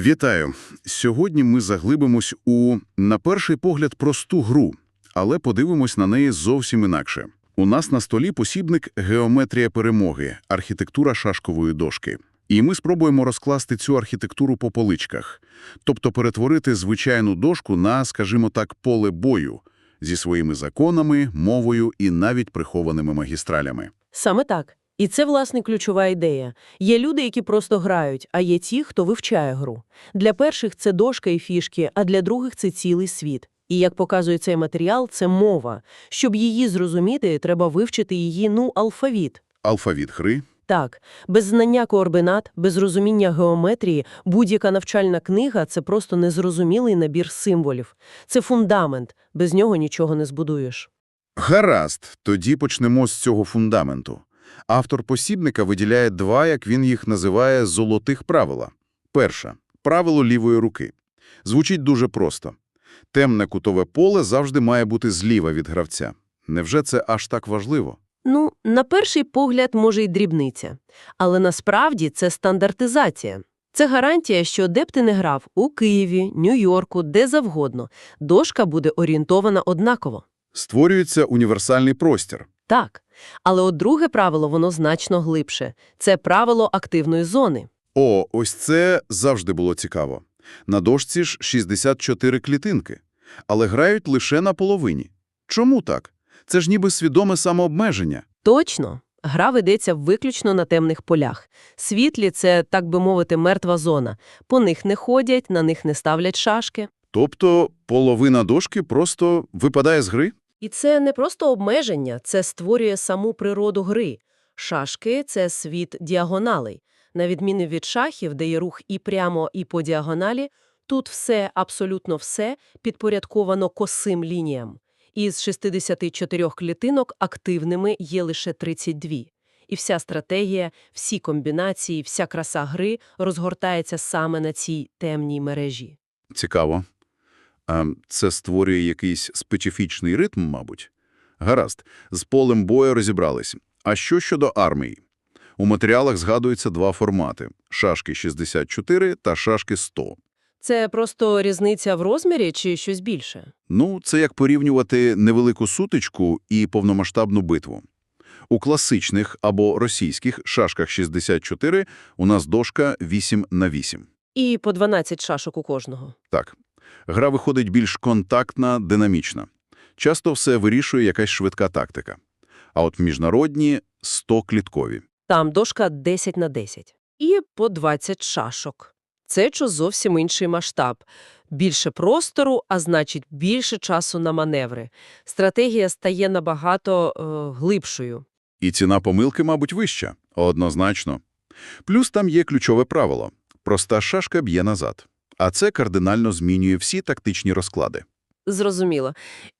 Вітаю! Сьогодні ми заглибимось у, на перший погляд, просту гру, але подивимось на неї зовсім інакше. У нас на столі посібник «Геометрія перемоги. Архітектура шашкової дошки». І ми спробуємо розкласти цю архітектуру по поличках, тобто перетворити звичайну дошку на, скажімо так, поле бою зі своїми законами, мовою і навіть прихованими магістралями. Саме так. І це, власне, ключова ідея. Є люди, які просто грають, а є ті, хто вивчає гру. Для перших це дошка і фішки, а для других це цілий світ. І, як показує цей матеріал, це мова. Щоб її зрозуміти, треба вивчити її, ну, алфавіт. Алфавіт гри Так, без знання координат, без розуміння геометрії, будь-яка навчальна книга – це просто незрозумілий набір символів. Це фундамент, без нього нічого не збудуєш. Гаразд, тоді почнемо з цього фундаменту. Автор посібника виділяє два, як він їх називає, золотих правила. Перше – правило лівої руки. Звучить дуже просто. Темне кутове поле завжди має бути зліва від гравця. Невже це аж так важливо? Ну, на перший погляд, може й дрібниця. Але насправді це стандартизація. Це гарантія, що де б ти не грав – у Києві, Нью-Йорку, де завгодно – дошка буде орієнтована однаково. Створюється універсальний простір. Так. Але от друге правило, воно значно глибше. Це правило активної зони. О, ось це завжди було цікаво. На дошці ж 64 клітинки, але грають лише на половині. Чому так? Це ж ніби свідоме самообмеження. Точно. Гра ведеться виключно на темних полях. Світлі – це, так би мовити, мертва зона. По них не ходять, на них не ставлять шашки. Тобто половина дошки просто випадає з гри? І це не просто обмеження, це створює саму природу гри. Шашки – це світ діагоналей. На відміну від шахів, де є рух і прямо, і по діагоналі, тут все, абсолютно все, підпорядковано косим лініям. Із 64 клітинок активними є лише 32. І вся стратегія, всі комбінації, вся краса гри розгортається саме на цій темній мережі. Цікаво. А це створює якийсь специфічний ритм, мабуть? Гаразд, з полем бою розібрались. А що щодо армії? У матеріалах згадуються два формати – шашки 64 та шашки 100. Це просто різниця в розмірі чи щось більше? Ну, це як порівнювати невелику сутичку і повномасштабну битву. У класичних або російських шашках 64 у нас дошка 8 на 8. І по 12 шашок у кожного. Так. Гра виходить більш контактна, динамічна. Часто все вирішує якась швидка тактика. А от міжнародні – 100-кліткові. Там дошка 10 на 10. І по 20 шашок. Це що зовсім інший масштаб. Більше простору, а значить більше часу на маневри. Стратегія стає набагато е, глибшою. І ціна помилки, мабуть, вища. Однозначно. Плюс там є ключове правило. Проста шашка б'є назад. А це кардинально змінює всі тактичні розклади. Зрозуміло.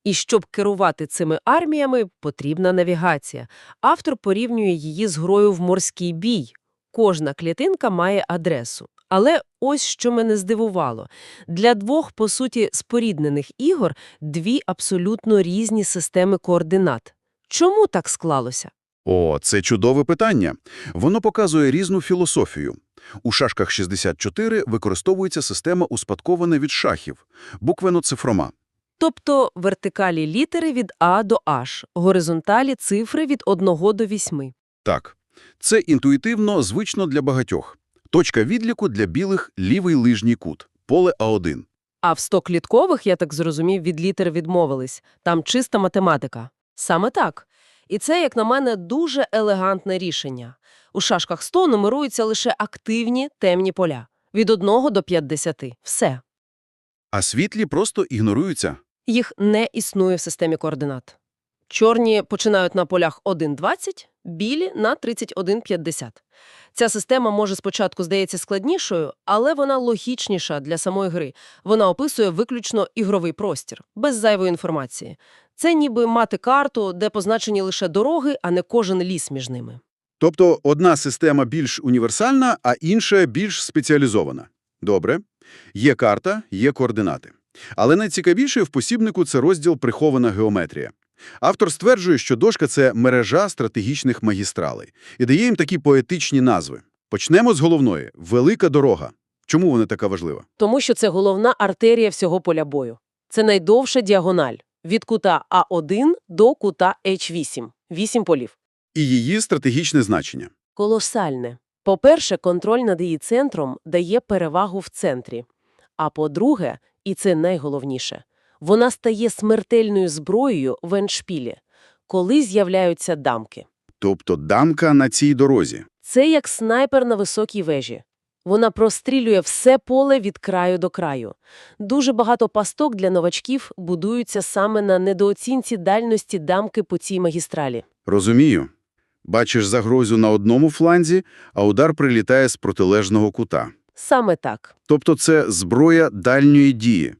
І щоб керувати цими арміями, потрібна навігація. Автор порівнює її з грою в морський бій. Кожна клітинка має адресу. Але ось що мене здивувало. Для двох, по суті, споріднених ігор дві абсолютно різні системи координат. Чому так склалося? О, це чудове питання. Воно показує різну філософію. У шашках 64 використовується система успадкована від шахів, буквено-цифрома. Тобто вертикалі літери від А до H, горизонталі цифри від 1 до 8. Так, це інтуїтивно звично для багатьох. Точка відліку для білих – лівий лижній кут, поле А1. А в 100-кліткових, я так зрозумів, від літер відмовились. Там чиста математика. Саме так. І це, як на мене, дуже елегантне рішення. У шашках 100 нумеруються лише активні темні поля. Від 1 до 50. Все. А світлі просто ігноруються. Їх не існує в системі координат. Чорні починають на полях 1,20, білі – на 31,50. Ця система може спочатку здається складнішою, але вона логічніша для самої гри. Вона описує виключно ігровий простір, без зайвої інформації. Це ніби мати карту, де позначені лише дороги, а не кожен ліс між ними. Тобто одна система більш універсальна, а інша більш спеціалізована. Добре. Є карта, є координати. Але найцікавіше в посібнику – це розділ «Прихована геометрія». Автор стверджує, що дошка – це мережа стратегічних магістралей і дає їм такі поетичні назви. Почнемо з головної – «Велика дорога». Чому вона така важлива? Тому що це головна артерія всього поля бою. Це найдовша діагональ від кута А1 до кута H8. Вісім полів. І її стратегічне значення. Колосальне. По-перше, контроль над її центром дає перевагу в центрі. А по-друге, і це найголовніше, вона стає смертельною зброєю в еншпілі, коли з'являються дамки. Тобто дамка на цій дорозі. Це як снайпер на високій вежі. Вона прострілює все поле від краю до краю. Дуже багато пасток для новачків будуються саме на недооцінці дальності дамки по цій магістралі. Розумію. Бачиш загрозу на одному фланзі, а удар прилітає з протилежного кута. Саме так. Тобто це зброя дальньої дії.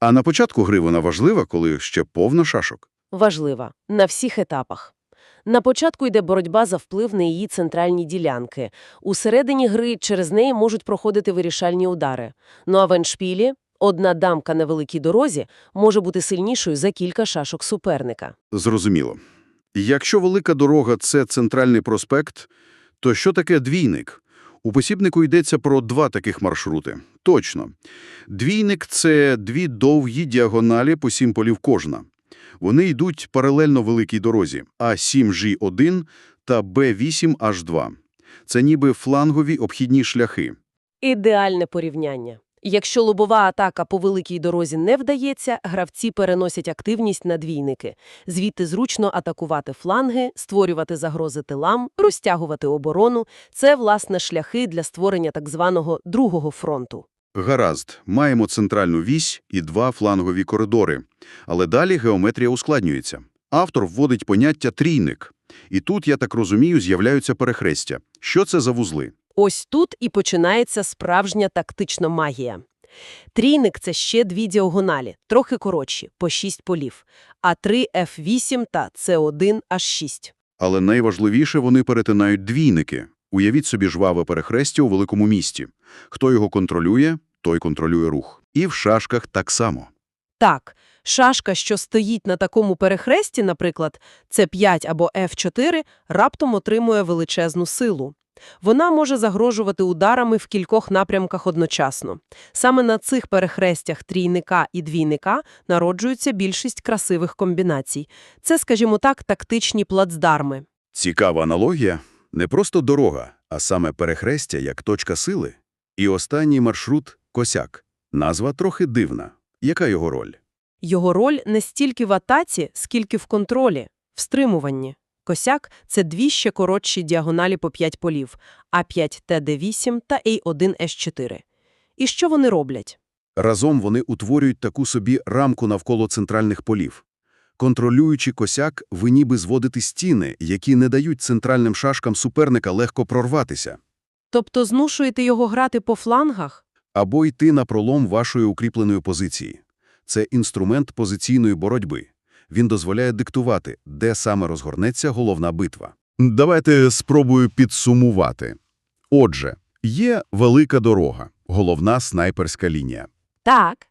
А на початку гри вона важлива, коли ще повно шашок. Важлива. На всіх етапах. На початку йде боротьба за вплив на її центральні ділянки. У середині гри через неї можуть проходити вирішальні удари. Ну а в еншпілі одна дамка на великій дорозі може бути сильнішою за кілька шашок суперника. Зрозуміло. Якщо велика дорога – це центральний проспект, то що таке двійник? У посібнику йдеться про два таких маршрути. Точно. Двійник – це дві довгі діагоналі по сім полів кожна. Вони йдуть паралельно великій дорозі А7G1 та Б8H2. Це ніби флангові обхідні шляхи. Ідеальне порівняння. Якщо лобова атака по великій дорозі не вдається, гравці переносять активність на двійники. Звідти зручно атакувати фланги, створювати загрози тилам, розтягувати оборону. Це, власне, шляхи для створення так званого другого фронту. Гаразд, маємо центральну вісь і два флангові коридори. Але далі геометрія ускладнюється. Автор вводить поняття «трійник». І тут, я так розумію, з'являються перехрестя. Що це за вузли? Ось тут і починається справжня тактична магія. Трійник – це ще дві діагоналі, трохи коротші, по 6 полів, а 3 F8 та C1 аж 6. Але найважливіше, вони перетинають двійники. Уявіть собі жваве перехрестя у великому місті. Хто його контролює, той контролює рух. І в шашках так само. Так, шашка, що стоїть на такому перехресті, наприклад, C5 або F4, раптом отримує величезну силу. Вона може загрожувати ударами в кількох напрямках одночасно. Саме на цих перехрестях трійника і двійника народжується більшість красивих комбінацій. Це, скажімо так, тактичні плацдарми. Цікава аналогія. Не просто дорога, а саме перехрестя як точка сили. І останній маршрут – косяк. Назва трохи дивна. Яка його роль? Його роль не стільки в атаці, скільки в контролі, в стримуванні. Косяк – це дві ще коротші діагоналі по 5 полів – А5-ТД8 та А1С4. І що вони роблять? Разом вони утворюють таку собі рамку навколо центральних полів. Контролюючи косяк, ви ніби зводите стіни, які не дають центральним шашкам суперника легко прорватися. Тобто змушуєте його грати по флангах? Або йти на пролом вашої укріпленої позиції. Це інструмент позиційної боротьби. Він дозволяє диктувати, де саме розгорнеться головна битва. Давайте спробую підсумувати. Отже, є велика дорога, головна снайперська лінія. Так.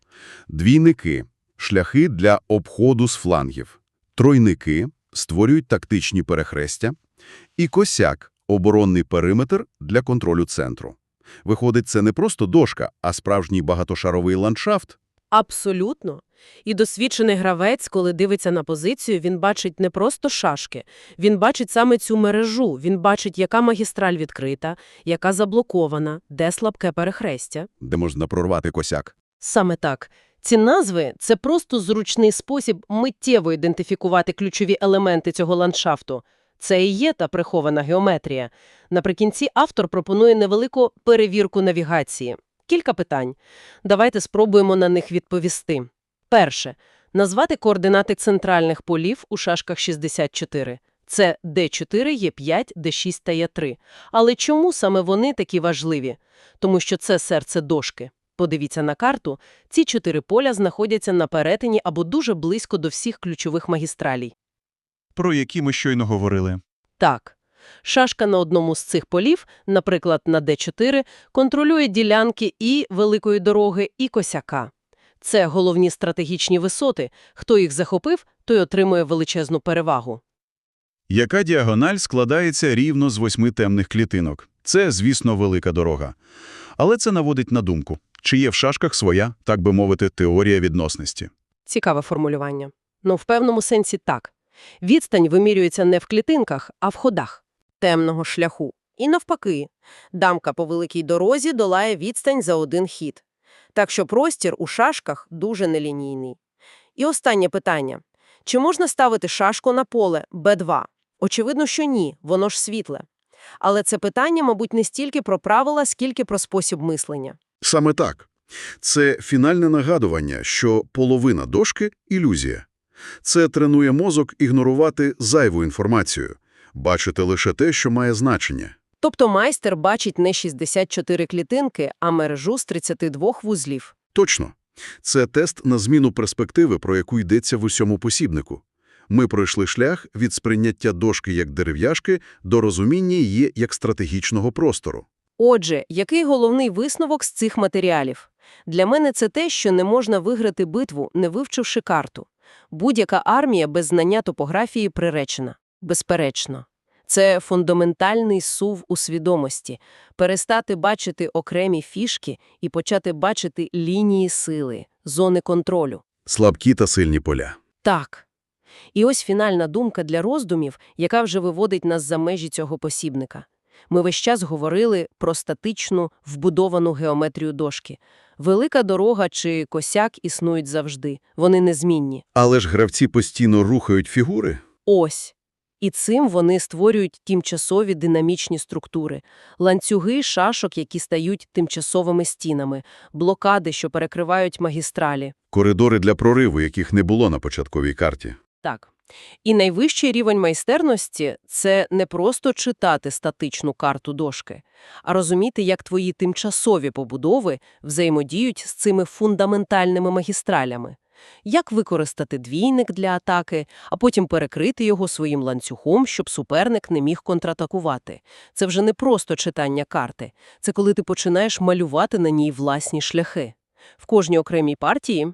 Двійники – шляхи для обходу з флангів. Тройники створюють тактичні перехрестя. І косяк – оборонний периметр для контролю центру. Виходить, це не просто дошка, а справжній багатошаровий ландшафт. Абсолютно. І досвідчений гравець, коли дивиться на позицію, він бачить не просто шашки. Він бачить саме цю мережу. Він бачить, яка магістраль відкрита, яка заблокована, де слабке перехрестя. де можна прорвати косяк. Саме так. Ці назви – це просто зручний спосіб миттєво ідентифікувати ключові елементи цього ландшафту. Це і є та прихована геометрія. Наприкінці автор пропонує невелику перевірку навігації. Кілька питань. Давайте спробуємо на них відповісти. Перше. Назвати координати центральних полів у шашках 64. Це D4, Е5, D6 та Е3. Але чому саме вони такі важливі? Тому що це серце дошки. Подивіться на карту. Ці чотири поля знаходяться на перетині або дуже близько до всіх ключових магістралій. Про які ми щойно говорили. Так. Шашка на одному з цих полів, наприклад, на D4, контролює ділянки і великої дороги, і косяка. Це головні стратегічні висоти. Хто їх захопив, той отримує величезну перевагу. Яка діагональ складається рівно з восьми темних клітинок? Це, звісно, велика дорога. Але це наводить на думку, чи є в шашках своя, так би мовити, теорія відносності. Цікаве формулювання. Ну, в певному сенсі так. Відстань вимірюється не в клітинках, а в ходах темного шляху. І навпаки, дамка по великій дорозі долає відстань за один хід. Так що простір у шашках дуже нелінійний. І останнє питання. Чи можна ставити шашку на поле Б2? Очевидно, що ні, воно ж світле. Але це питання, мабуть, не стільки про правила, скільки про спосіб мислення. Саме так. Це фінальне нагадування, що половина дошки – ілюзія. Це тренує мозок ігнорувати зайву інформацію, бачити лише те, що має значення. Тобто майстер бачить не 64 клітинки, а мережу з 32 вузлів. Точно. Це тест на зміну перспективи, про яку йдеться в усьому посібнику. Ми пройшли шлях від сприйняття дошки як дерев'яшки до розуміння її як стратегічного простору. Отже, який головний висновок з цих матеріалів? Для мене це те, що не можна виграти битву, не вивчивши карту. Будь-яка армія без знання топографії приречена. Безперечно. Це фундаментальний сув у свідомості – перестати бачити окремі фішки і почати бачити лінії сили, зони контролю. Слабкі та сильні поля. Так. І ось фінальна думка для роздумів, яка вже виводить нас за межі цього посібника. Ми весь час говорили про статичну, вбудовану геометрію дошки. Велика дорога чи косяк існують завжди, вони незмінні. Але ж гравці постійно рухають фігури. Ось. І цим вони створюють тимчасові динамічні структури, ланцюги шашок, які стають тимчасовими стінами, блокади, що перекривають магістралі. Коридори для прориву, яких не було на початковій карті. Так. І найвищий рівень майстерності – це не просто читати статичну карту дошки, а розуміти, як твої тимчасові побудови взаємодіють з цими фундаментальними магістралями. Як використати двійник для атаки, а потім перекрити його своїм ланцюгом, щоб суперник не міг контратакувати. Це вже не просто читання карти. Це коли ти починаєш малювати на ній власні шляхи. В кожній окремій партії